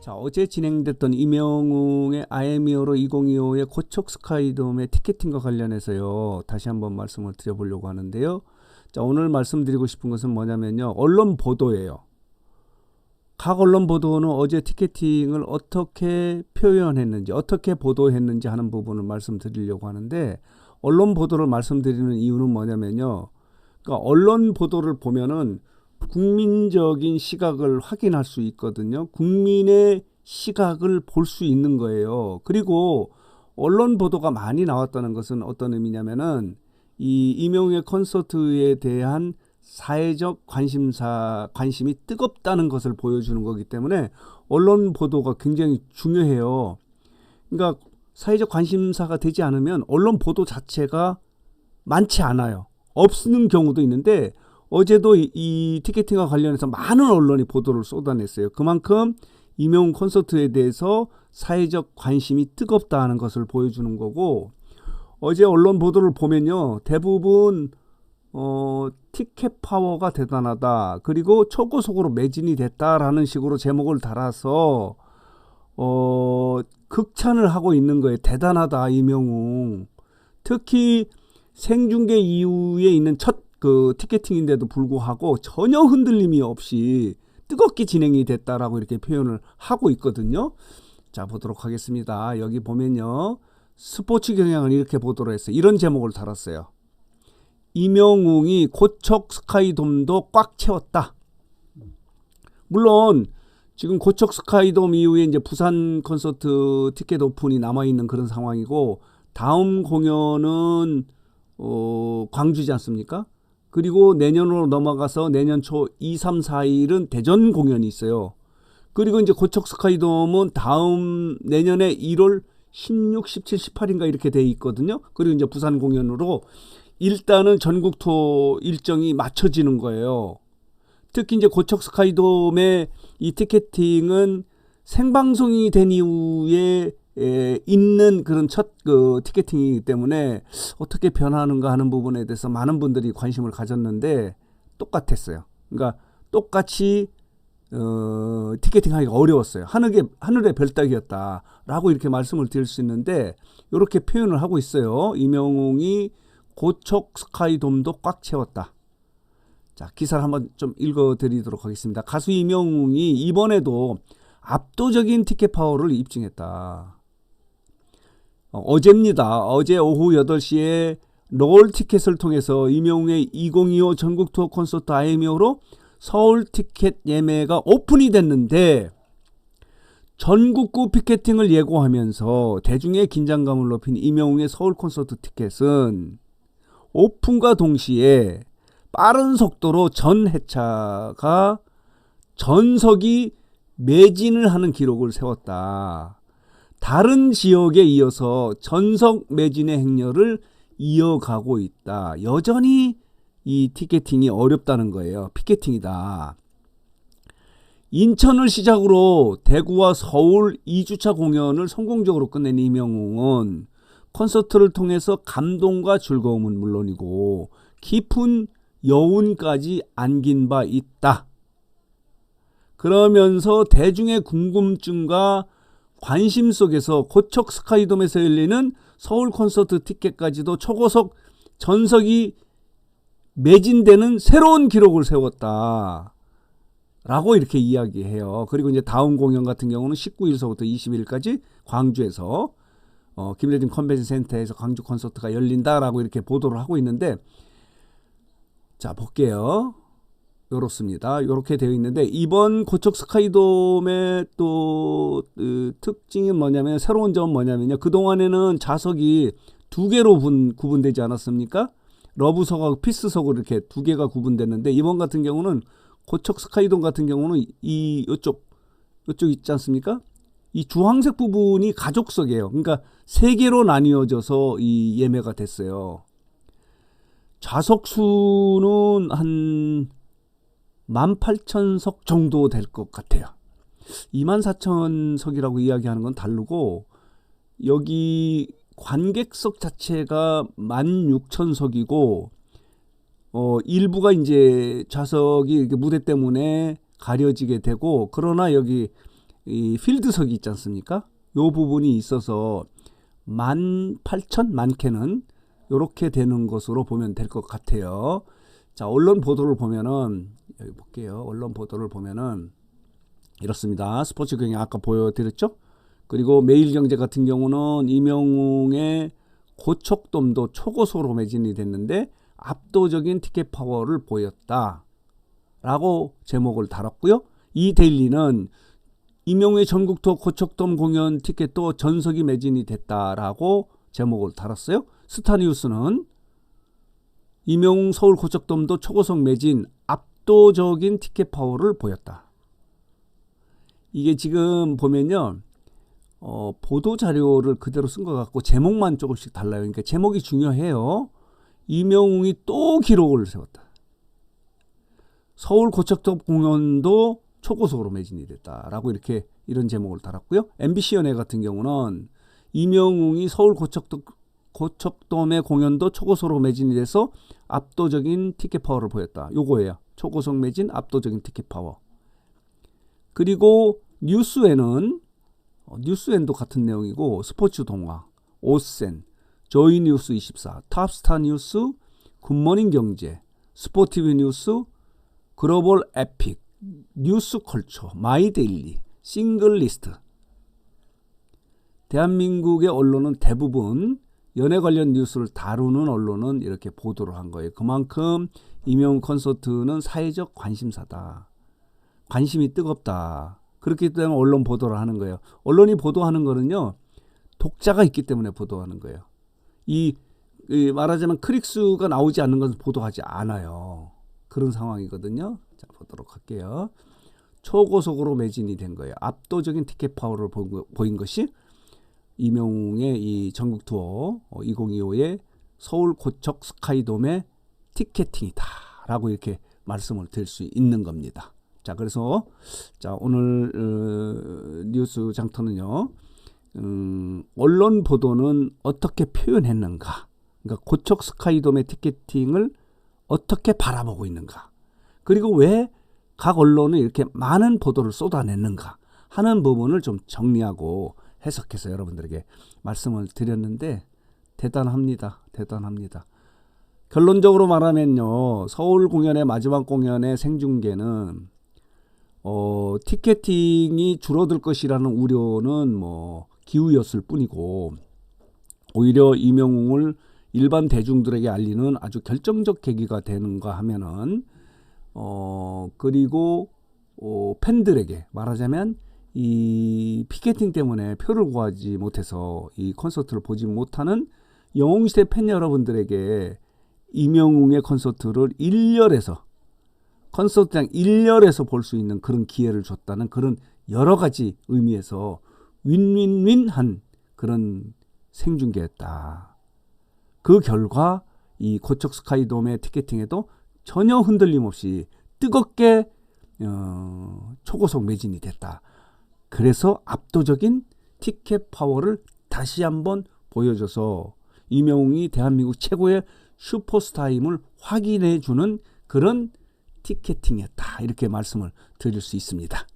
자, 어제 진행됐던 이명웅의 아에미어로 2025의 고척 스카이돔의 티켓팅과 관련해서요. 다시 한번 말씀을 드려보려고 하는데요. 자, 오늘 말씀드리고 싶은 것은 뭐냐면요. 언론 보도예요. 각 언론 보도는 어제 티켓팅을 어떻게 표현했는지, 어떻게 보도했는지 하는 부분을 말씀드리려고 하는데, 언론 보도를 말씀드리는 이유는 뭐냐면요. 그러니까 언론 보도를 보면은 국민적인 시각을 확인할 수 있거든요. 국민의 시각을 볼 수 있는 거예요. 그리고 언론 보도가 많이 나왔다는 것은 어떤 의미냐면은 이 이명웅의 콘서트에 대한 사회적 관심사 관심이 뜨겁다는 것을 보여주는 거기 때문에 언론 보도가 굉장히 중요해요. 그러니까 사회적 관심사가 되지 않으면 언론 보도 자체가 많지 않아요. 없는 경우도 있는데 어제도 이, 이 티켓팅과 관련해서 많은 언론이 보도를 쏟아냈어요. 그만큼 이명웅 콘서트에 대해서 사회적 관심이 뜨겁다는 것을 보여주는 거고 어제 언론 보도를 보면요 대부분 어, 티켓 파워가 대단하다 그리고 초고속으로 매진이 됐다라는 식으로 제목을 달아서 어, 극찬을 하고 있는 거예요 대단하다 이명웅 특히 생중계 이후에 있는 첫 그 티켓팅인데도 불구하고 전혀 흔들림이 없이 뜨겁게 진행이 됐다라고 이렇게 표현을 하고 있거든요. 자 보도록 하겠습니다. 여기 보면요. 스포츠 경향을 이렇게 보도록 했어요. 이런 제목을 달았어요. 이명웅이 고척 스카이돔도 꽉 채웠다. 물론 지금 고척 스카이돔 이후에 이제 부산 콘서트 티켓 오픈이 남아 있는 그런 상황이고 다음 공연은 어, 광주지 않습니까? 그리고 내년으로 넘어가서 내년 초 2, 3, 4일은 대전 공연이 있어요. 그리고 이제 고척 스카이돔은 다음 내년에 1월 16, 17, 18인가 이렇게 돼 있거든요. 그리고 이제 부산 공연으로 일단은 전국 투 일정이 맞춰지는 거예요. 특히 이제 고척 스카이돔의 이 티켓팅은 생방송이 된 이후에 에, 있는 그런 첫 그 티켓팅이기 때문에 어떻게 변하는가 하는 부분에 대해서 많은 분들이 관심을 가졌는데 똑같았어요. 그러니까 똑같이 어, 티켓팅 하기가 어려웠어요. 하늘의 하늘의 별따기였다라고 이렇게 말씀을 드릴 수 있는데 이렇게 표현을 하고 있어요. 이명웅이 고척 스카이돔도 꽉 채웠다. 자 기사를 한번 좀 읽어 드리도록 하겠습니다. 가수 이명웅이 이번에도 압도적인 티켓 파워를 입증했다. 어, 어제입니다. 어제 오후 8시에 롤 티켓을 통해서 이명웅의 2025 전국 투어 콘서트 아이미어로 서울 티켓 예매가 오픈이 됐는데 전국구 피켓팅을 예고하면서 대중의 긴장감을 높인 이명웅의 서울 콘서트 티켓은 오픈과 동시에 빠른 속도로 전 회차가 전석이 매진을 하는 기록을 세웠다. 다른 지역에 이어서 전석 매진의 행렬을 이어가고 있다. 여전히 이 티켓팅이 어렵다는 거예요. 피켓팅이다. 인천을 시작으로 대구와 서울 2주차 공연을 성공적으로 끝낸 이명웅은 콘서트를 통해서 감동과 즐거움은 물론이고 깊은 여운까지 안긴 바 있다. 그러면서 대중의 궁금증과 관심 속에서 고척 스카이돔에서 열리는 서울 콘서트 티켓까지도 초고속 전석이 매진되는 새로운 기록을 세웠다. 라고 이렇게 이야기해요. 그리고 이제 다음 공연 같은 경우는 19일서부터 20일까지 광주에서 어, 김대중 컨벤션 센터에서 광주 콘서트가 열린다라고 이렇게 보도를 하고 있는데 자 볼게요. 요렇습니다. 요렇게 되어 있는데 이번 고척 스카이돔의 또 그 특징이 뭐냐면 새로운 점은 뭐냐면요. 그동안에는 좌석이 두 개로 분, 구분되지 않았습니까? 러브석하고 피스석으로 이렇게 두 개가 구분됐는데 이번 같은 경우는 고척 스카이돔 같은 경우는 이 요쪽 요쪽 있지 않습니까? 이 주황색 부분이 가족석이에요. 그러니까 세 개로 나뉘어져서 이 예매가 됐어요. 좌석 수는 한 18,000석 정도 될 것 같아요. 24,000석이라고 이야기하는 건 다르고 여기 관객석 자체가 16,000석이고 어 일부가 이제 좌석이 이렇게 무대 때문에 가려지게 되고 그러나 여기 이 필드석이 있지 않습니까? 요 부분이 있어서 만 팔천 많게는 요렇게 되는 것으로 보면 될 것 같아요. 자, 언론 보도를 보면은 여기 볼게요. 언론 보도를 보면은 이렇습니다. 스포츠 경향 아까 보여드렸죠? 그리고 매일경제 같은 경우는 이명웅의 고척돔도 초고속으로 매진이 됐는데 압도적인 티켓 파워를 보였다. 라고 제목을 달았고요. 이 데일리는 이명웅의 전국 투어 고척돔 공연 티켓도 전석이 매진이 됐다라고 제목을 달았어요. 스타뉴스는 이명웅 서울 고척돔도 초고속 매진 압도적인 티켓 파워를 보였다. 이게 지금 보면요. 어, 보도 자료를 그대로 쓴 것 같고 제목만 조금씩 달라요. 그러니까 제목이 중요해요. 이명웅이 또 기록을 세웠다. 서울 고척돔 공연도 초고속으로 매진이 됐다라고 이렇게 이런 제목을 달았고요. MBC 연예 같은 경우는 이명웅이 서울 고척돔 고척돔의 공연도 초고속으로 매진이 돼서 압도적인 티켓 파워를 보였다. 요거예요. 초고속 매진 압도적인 티켓 파워. 그리고 뉴스에는 어, 뉴스엔도 같은 내용이고 스포츠 동화, 오센, 조이뉴스 24, 탑스타 뉴스, 굿모닝 경제, 스포티브 뉴스, 글로벌 에픽, 뉴스 컬처, 마이데일리, 싱글 리스트. 대한민국의 언론은 대부분 연예 관련 뉴스를 다루는 언론은 이렇게 보도를 한 거예요. 그만큼 이명 콘서트는 사회적 관심사다. 관심이 뜨겁다. 그렇기 때문에 언론 보도를 하는 거예요. 언론이 보도하는 거는요. 독자가 있기 때문에 보도하는 거예요. 이, 이 말하자면 클릭수가 나오지 않는 것은 보도하지 않아요. 그런 상황이거든요. 자, 보도록 할게요. 초고속으로 매진이 된 거예요. 압도적인 티켓 파워를 보인 것이 이명웅의 이 전국 투어 2025의 서울 고척 스카이돔의 티켓팅이다라고 이렇게 말씀을 드릴 수 있는 겁니다. 자, 그래서 자 오늘 어, 뉴스 장터는요. 음, 언론 보도는 어떻게 표현했는가? 그러니까 고척 스카이돔의 티켓팅을 어떻게 바라보고 있는가? 그리고 왜 각 언론은 이렇게 많은 보도를 쏟아냈는가 하는 부분을 좀 정리하고 해석해서 여러분들에게 말씀을 드렸는데 대단합니다. 대단합니다. 결론적으로 말하면요. 서울 공연의 마지막 공연의 생중계는 어, 티켓팅이 줄어들 것이라는 우려는 뭐 기우였을 뿐이고 오히려 이명웅을 일반 대중들에게 알리는 아주 결정적 계기가 되는가 하면은 어 그리고 어, 팬들에게 말하자면 이 피켓팅 때문에 표를 구하지 못해서 이 콘서트를 보지 못하는 영웅시대 팬 여러분들에게 이명웅의 콘서트를 1열에서 콘서트장 1열에서 볼 수 있는 그런 기회를 줬다는 그런 여러 가지 의미에서 윈윈윈한 그런 생중계였다. 그 결과 이 고척 스카이돔의 티켓팅에도 전혀 흔들림 없이 뜨겁게 어, 초고속 매진이 됐다. 그래서 압도적인 티켓 파워를 다시 한번 보여줘서 이명웅이 대한민국 최고의 슈퍼스타임을 확인해 주는 그런 티켓팅이었다. 이렇게 말씀을 드릴 수 있습니다.